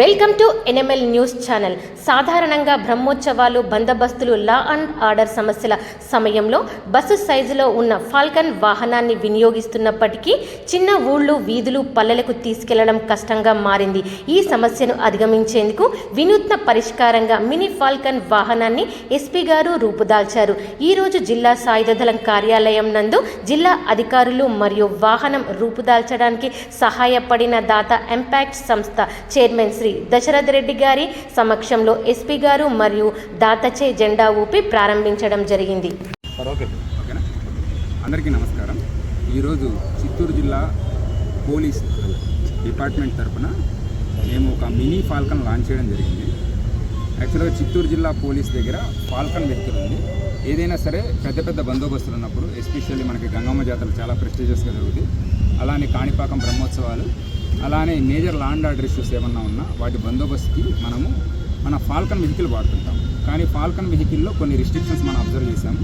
Welcome to NML news channel. సాధారణంగా బ్రహ్మోత్సవాలు బందోబస్తులు law and order సమస్యల సమయంలో బస్సు సైజులో ఉన్న ఫాల్కన్ వాహనాన్ని వినియోగిస్తున్నప్పటికీ చిన్న ఊళ్ళు వీధులు పల్లెలకు తీసుకెళ్ళడం కష్టంగా మారింది. ఈ సమస్యను అధిగమించేందుకు వినూత్న పరిష్కారంగా మినీ ఫాల్కన్ వాహనాన్ని ఎస్పీ గారు రూపుదాల్చారు. ఈరోజు జిల్లా సాయుధ దళం కార్యాలయం నందు జిల్లా అధికారులు మరియు వాహనం రూపుదాల్చడానికి సహాయపడిన దాత ఎంపాక్ట్ సంస్థ చైర్మన్ శ్రీ దశరథ్ రెడ్డి గారి సమక్షంలో ఎస్పీ గారు మరియు దాతచే జెండా ఊపి ప్రారంభించడం జరిగింది. ఓకేనా? అందరికీ నమస్కారం. ఈరోజు చిత్తూరు జిల్లా పోలీస్ డిపార్ట్మెంట్ తరపున మేము ఒక మినీ ఫాల్కన్ లాంచ్ చేయడం జరిగింది. యాక్చువల్గా చిత్తూరు జిల్లా పోలీస్ దగ్గర ఫాల్కన్ వెహికల్ ఉంది. ఏదైనా సరే పెద్ద పెద్ద బందోబస్తులు ఉన్నప్పుడు ఎస్పెషల్లీ మనకి గంగమ్మ జాతరలు చాలా ప్రెస్టీజియస్గా జరుగుతాయి అలానే కాణిపాకం బ్రహ్మోత్సవాలు అలానే మేజర్ లాండ్ ఆర్డర్ ఇష్యూస్ ఏమన్నా ఉన్నా వాటి బందోబస్తుకి మనము మన ఫాల్కన్ వెహికల్ వాడుతుంటాం. కానీ ఫాల్కన్ వెహికల్లో కొన్ని రిస్ట్రిక్షన్స్ మనం అబ్జర్వ్ చేసాము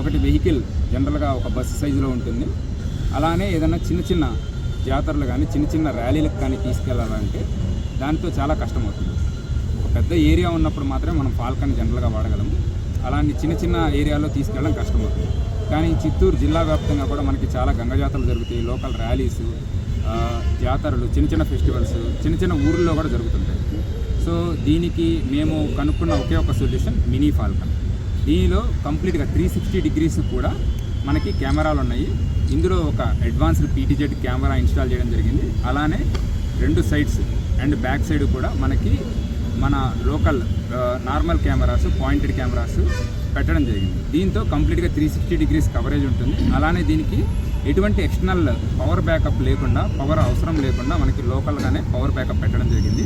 ఒకటి వెహికల్ జనరల్గా ఒక బస్సు సైజులో ఉంటుంది. అలానే ఏదైనా చిన్న చిన్న జాతరలు కానీ చిన్న చిన్న ర్యాలీలకు కానీ తీసుకెళ్ళాలంటే దాంతో చాలా కష్టం అవుతుంది ఒక పెద్ద ఏరియా ఉన్నప్పుడు మాత్రమే మనం ఫాల్కన్ జనరల్గా వాడగలము. అలాంటి చిన్న చిన్న ఏరియాలో తీసుకెళ్ళడం కష్టమవుతుంది. కానీ చిత్తూరు జిల్లా వ్యాప్తంగా కూడా మనకి చాలా గంగ జాతరలు జరుగుతాయి. లోకల్ ర్యాలీస్ జాతరలు చిన్న చిన్న ఫెస్టివల్స్ చిన్న చిన్న ఊర్లో కూడా జరుగుతుంటాయి. సో దీనికి మేము కనుక్కున్న ఒకే ఒక సొల్యూషన్ మినీ ఫాల్కన్. దీనిలో కంప్లీట్గా త్రీ సిక్స్టీ డిగ్రీస్ కూడా మనకి కెమెరాలు ఉన్నాయి. ఇందులో ఒక అడ్వాన్స్డ్ పీటీజెడ్ కెమెరా ఇన్స్టాల్ చేయడం జరిగింది. అలానే రెండు సైడ్స్ అండ్ బ్యాక్ సైడ్ కూడా మనకి మన local normal cameras pointed cameras పెట్టడం జరిగింది. దీంతో కంప్లీట్గా త్రీ సిక్స్టీ డిగ్రీస్ కవరేజ్ ఉంటుంది. అలానే దీనికి ఎటువంటి ఎక్స్టర్నల్ పవర్ బ్యాకప్ లేకుండా పవర్ అవసరం లేకుండా మనకి లోకల్గానే పవర్ బ్యాకప్ పెట్టడం జరిగింది.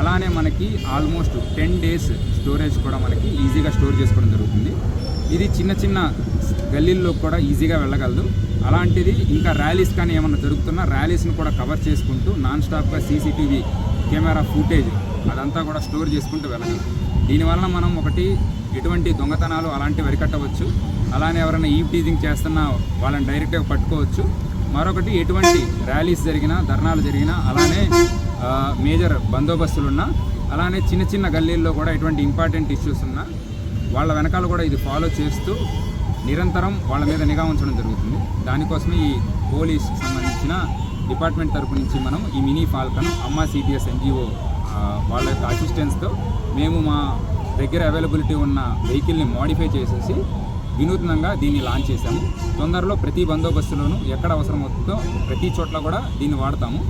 అలానే మనకి ఆల్మోస్ట్ టెన్ డేస్ స్టోరేజ్ కూడా మనకి ఈజీగా స్టోర్ చేసుకోవడం జరుగుతుంది. ఇది చిన్న చిన్న గల్లీల్లో కూడా ఈజీగా వెళ్ళగలదు. అలాంటిది ఇంకా ర్యాలీస్ కానీ ఏమన్నా జరుగుతున్నా ర్యాలీస్ని కూడా కవర్ చేసుకుంటూ నాన్ స్టాప్గా సీసీటీవీ కెమెరా ఫుటేజ్ అదంతా కూడా స్టోర్ చేసుకుంటూ వెళ్ళగలదు. దీనివల్ల మనం ఒకటి ఎటువంటి దొంగతనాలు అలాంటివి అరికట్టవచ్చు. అలానే ఎవరైనా ఈ టీజింగ్ చేస్తున్నా వాళ్ళని డైరెక్ట్గా పట్టుకోవచ్చు. మరొకటి ఎటువంటి ర్యాలీస్ జరిగినా ధర్నాలు జరిగినా అలానే మేజర్ మేజర్ బందోబస్తులున్నా అలానే చిన్న చిన్న గల్లీల్లో కూడా ఎటువంటి ఇంపార్టెంట్ ఇష్యూస్ ఉన్నా వాళ్ళ వెనకాల కూడా ఇది ఫాలో చేస్తూ నిరంతరం వాళ్ళ మీద నిఘా ఉంచడం జరుగుతుంది. దానికోసమే ఈ పోలీస్ సంబంధించిన డిపార్ట్మెంట్ తరపు నుంచి మనం ఈ మినీ ఫాల్కన్ అమ్మ సిపిఎస్ ఎన్జిఓ వాళ్ళ యొక్క అసిస్టెన్స్తో మేము మా దగ్గర అవైలబిలిటీ ఉన్న వెహికల్ని మోడిఫై చేసేసి వినూత్నంగా దీన్ని లాంచ్ చేశాము. తొందరలో ప్రతి బందోబస్తులోనూ ఎక్కడ అవసరం అవుతుందో ప్రతి చోట్ల కూడా దీన్ని వాడతాము.